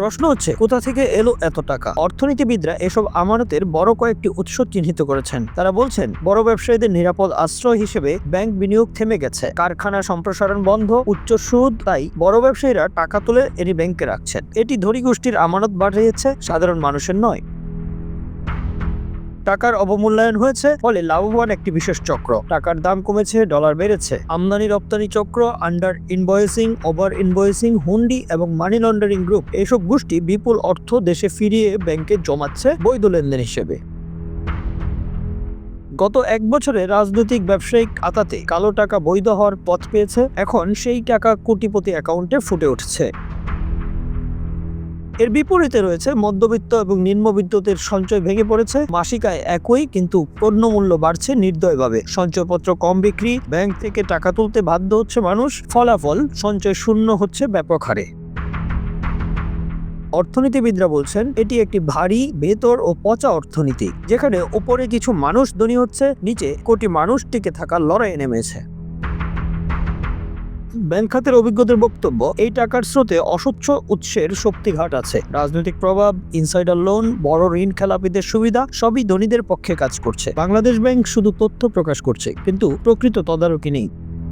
প্রশ্ন হচ্ছে, কোথা থেকে এলো এত টাকা? অর্থনীতিবিদরা এসব আমানতের বড় কয়েকটি উৎস চিহ্নিত করেছেন। তারা বলছেন, বড় ব্যবসায়ীদের নিরাপদ আশ্রয় হিসেবে ব্যাংক বিনিয়োগ থেমে গেছে। কারখানা সম্প্রসারণ বন্ধ, উচ্চ সুদ, তাই বড় ব্যবসায়ীরা টাকা তুলে এটি ব্যাংকে রাখছেন। এটি ধনী গোষ্ঠীর আমানত বাড়িয়েছে, সাধারণ মানুষের নয়। টাকার অবমূল্যায়ন হয়েছে, ফলে লাভবান একটি বিশেষ চক্র। টাকার দাম কমেছে ডলার বেড়েছে। আমদানি রপ্তানি চক্র under invoicing over invoicing hundi এবং মানি লন্ডারিং গ্রুপ এসব গোষ্ঠী বিপুল অর্থ দেশে ফিরিয়ে ব্যাংকে জমাচ্ছে বৈধ লেনদেন হিসেবে। গত এক বছরে রাজনৈতিক ব্যবসায়িক আতাতে কালো টাকা বৈধ হওয়ার পথ পেয়েছে, এখন সেই টাকা কোটিপতি অ্যাকাউন্টে ফুটে উঠছে। এর বিপরীতে রয়েছে মধ্যবিত্ত এবং নিম্নবিত্তদের সঞ্চয় ভেঙে পড়েছে। মাসিক আয় একই, কিন্তু পণ্যমূল্য বাড়ছে নির্দয়ভাবে। সঞ্চয়পত্র কম বিক্রি, ব্যাংক থেকে টাকা তুলতে বাধ্য হচ্ছে মানুষ। ফলাফল, সঞ্চয় শূন্য হচ্ছে ব্যাপক হারে। অর্থনীতিবিদরা বলছেন, এটি একটি ভারী, বেতর ও পচা অর্থনীতি, যেখানে উপরে কিছু মানুষ ধনী হচ্ছে, নিচে কোটি মানুষ টিকে থাকার লড়াই নেমেছে। ব্যাংক খাতের অভিজ্ঞদের বক্তব্য, এই টাকার স্রোতে অস্বচ্ছ উৎসের শক্তিঘাট আছে। রাজনৈতিক প্রভাব ইনসাইডার লোন বড় ঋণ খেলাপিদের সুবিধা, সবই ধনীদের পক্ষে কাজ করছে। বাংলাদেশ ব্যাংক শুধু তথ্য প্রকাশ করছে, কিন্তু প্রকৃত তদারকি নেই।